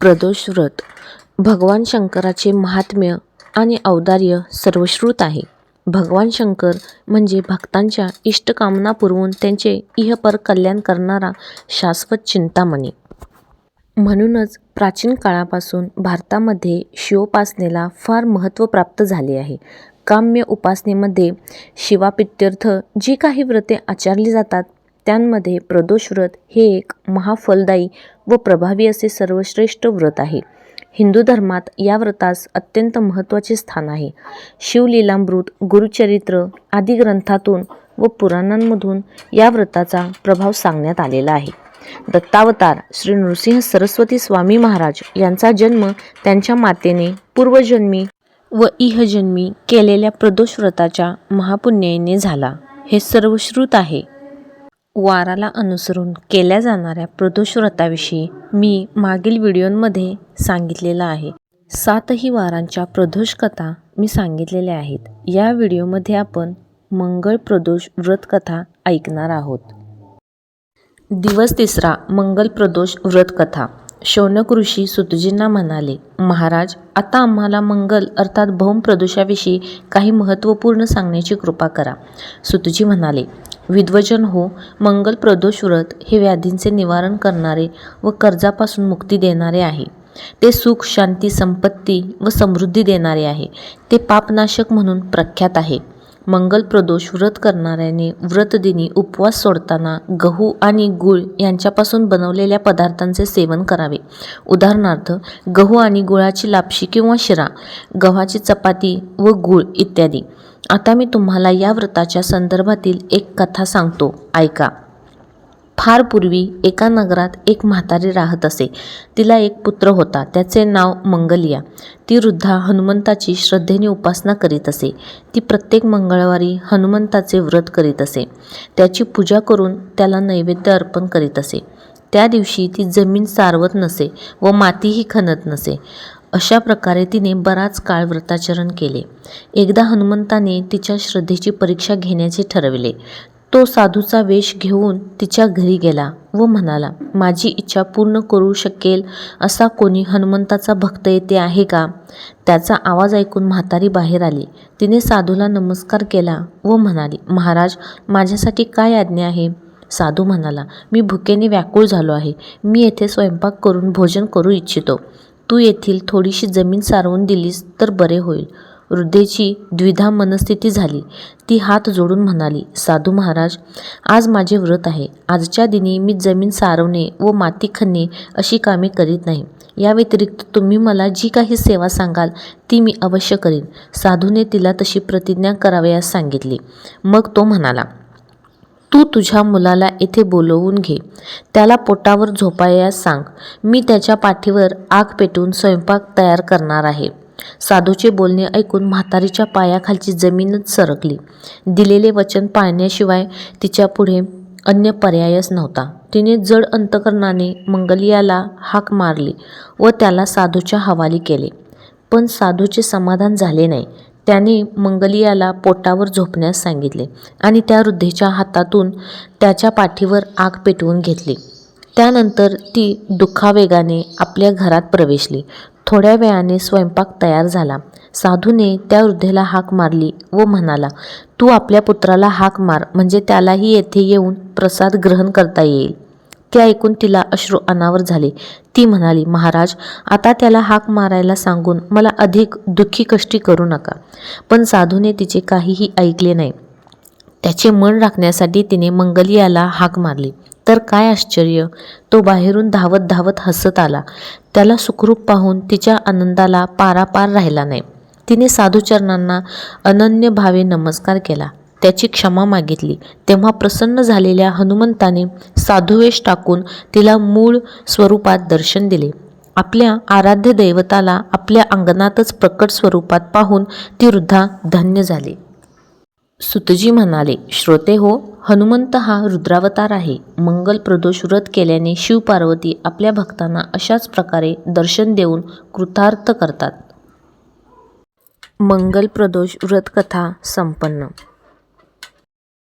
प्रदोष व्रत. भगवान शंकराचे महात्म्य आणि औदार्य सर्वश्रुत आहे. भगवान शंकर म्हणजे भक्तांच्या इष्टकामना पुरवून त्यांचे इहपर कल्याण करणारा शाश्वत चिंतामणी. म्हणूनच प्राचीन काळापासून भारतामध्ये शिवोपासनेला फार महत्त्व प्राप्त झाले आहे. काम्य उपासनेमध्ये शिवापित्यर्थ जी काही व्रते आचरली जातात त्यांमध्ये प्रदोष व्रत हे एक महाफलदायी व प्रभावी असे सर्वश्रेष्ठ व्रत आहे. हिंदू धर्मात या व्रतास अत्यंत महत्त्वाचे स्थान आहे. शिवलीलामृत गुरुचरित्र आदी ग्रंथातून व पुराणांमधून या व्रताचा प्रभाव सांगण्यात आलेला आहे. दत्तावतार श्री नृसिंह सरस्वती स्वामी महाराज यांचा जन्म त्यांच्या मातेने पूर्वजन्मी व इहजन्मी केलेल्या प्रदोष व्रताच्या महापुण्याने झाला. हे सर्वश्रुत आहे. वाराला अनुसरून केल्या जाणाऱ्या प्रदोष व्रताविषयी मी मागील व्हिडिओमध्ये सांगितलेलं आहे. सातही वारांच्या प्रदोष कथा मी सांगितलेल्या आहेत. या व्हिडिओमध्ये आपण मंगळ प्रदोष व्रतकथा ऐकणार आहोत. दिवस तिसरा मंगल प्रदोष व्रतकथा शौनक ऋषी सुतजींना म्हणाले महाराज आता आम्हाला मंगल अर्थात भौम प्रदोषाविषयी काही महत्त्वपूर्ण सांगण्याची कृपा करा. सुतजी म्हणाले विद्वजन हो मंगल प्रदोष व्रत हे व्याधींचे निवारण करणारे व कर्जापासून मुक्ती देणारे आहे. ते सुख शांती संपत्ती व समृद्धी देणारे आहे. ते पापनाशक म्हणून प्रख्यात आहे. मंगल प्रदोष व्रत करणाऱ्याने व्रतदिनी उपवास सोडताना गहू आणि गूळ यांच्यापासून बनवलेल्या पदार्थांचे सेवन करावे. उदाहरणार्थ गहू आणि गुळाची लापशी किंवा शिरा गव्हाची चपाती व गूळ इत्यादी. आता मी तुम्हाला या व्रताच्या संदर्भातील एक कथा सांगतो. ऐका. फार पूर्वी एका नगरात एक म्हातारी राहत असे. तिला एक पुत्र होता. त्याचे नाव मंगलिया. ती वृद्धा हनुमंताची श्रद्धेने उपासना करीत असे. ती प्रत्येक मंगळवारी हनुमंताचे व्रत करीत असे. त्याची पूजा करून त्याला नैवेद्य अर्पण करीत असे. त्या दिवशी ती जमीन सारवत नसे व मातीही खणत नसे. अशा प्रकारे तिने बराच काळ व्रताचरण केले. एकदा हनुमंताने तिच्या श्रद्धेची परीक्षा घेण्याचे ठरविले. तो साधूचा वेश घेऊन तिच्या घरी गेला व म्हणाला माझी इच्छा पूर्ण करू शकेल असा कोणी हनुमंताचा भक्त येते आहे का? त्याचा आवाज ऐकून म्हातारी बाहेर आली. तिने साधूला नमस्कार केला व म्हणाली महाराज माझ्यासाठी काय आज्ञा आहे? साधू म्हणाला मी भुकेने व्याकुळ झालो आहे. मी येथे स्वयंपाक करून भोजन करू इच्छितो. तू येथील थोडीशी जमीन सारवून दिलीस तर बरे होईल. वृद्धेची द्विधा मनस्थिती झाली. ती हात जोडून म्हणाली साधू महाराज आज माझे व्रत आहे. आजच्या दिनी मी जमीन सारवणे व माती खणणे अशी कामे करीत नाही. या व्यतिरिक्त तुम्ही मला जी काही सेवा सांगाल ती मी अवश्य करीन. साधूने तिला तशी प्रतिज्ञा करावयास सांगितली. मग तो म्हणाला तू तुझ्या मुलाला येथे बोलवून घे. त्याला पोटावर झोपायास सांग. मी त्याच्या पाठीवर आग पेटून स्वयंपाक तयार करणार आहे. साधूचे बोलणे ऐकून म्हातारीच्या पायाखालची जमीनच सरकली. दिलेले वचन पाळण्याशिवाय तिच्या पुढे अन्य पर्यायच नव्हता. तिने जड अंतकरणाने मंगलियाला हाक मारली व त्याला साधूच्या हवाली केले. पण साधूचे समाधान झाले नाही. त्याने मंगलियाला पोटावर झोपण्यास सांगितले आणि त्या वृद्धेच्या हातातून त्याच्या पाठीवर आग पेटवून घेतली. त्यानंतर ती दुःखावेगाने आपल्या घरात प्रवेशली. थोड्या वेळाने स्वयंपाक तयार झाला. साधूने त्या वृद्धेला हाक मारली व म्हणाला तू आपल्या पुत्राला हाक मार म्हणजे त्यालाही येथे येऊन प्रसाद ग्रहण करता येईल. ते ऐकून तिला अश्रू अनावर झाले. ती म्हणाली महाराज आता त्याला हाक मारायला सांगून मला अधिक दुःखी कष्टी करू नका. पण साधूने तिचे काहीही ऐकले नाही. त्याचे मन राखण्यासाठी तिने मंगलियाला हाक मारली. तर काय आश्चर्य! तो बाहेरून धावत धावत हसत आला. त्याला सुखरूप पाहून तिच्या आनंदाला पारापार राहिला नाही. तिने साधूचरणांना अनन्य भावे नमस्कार केला. त्याची क्षमा मागितली. तेव्हा प्रसन्न झालेल्या हनुमंताने साधुवेश टाकून तिला मूळ स्वरूपात दर्शन दिले. आपल्या आराध्य दैवताला आपल्या अंगणातच प्रकट स्वरूपात पाहून ती वृद्धा धन्य झाली. सुतजी म्हणाले श्रोते हो हनुमंत हा रुद्रावतार आहे. मंगल प्रदोष व्रत केल्याने शिवपार्वती आपल्या भक्तांना अशाच प्रकारे दर्शन देऊन कृतार्थ करतात. मंगल प्रदोष व्रतकथा संपन्न.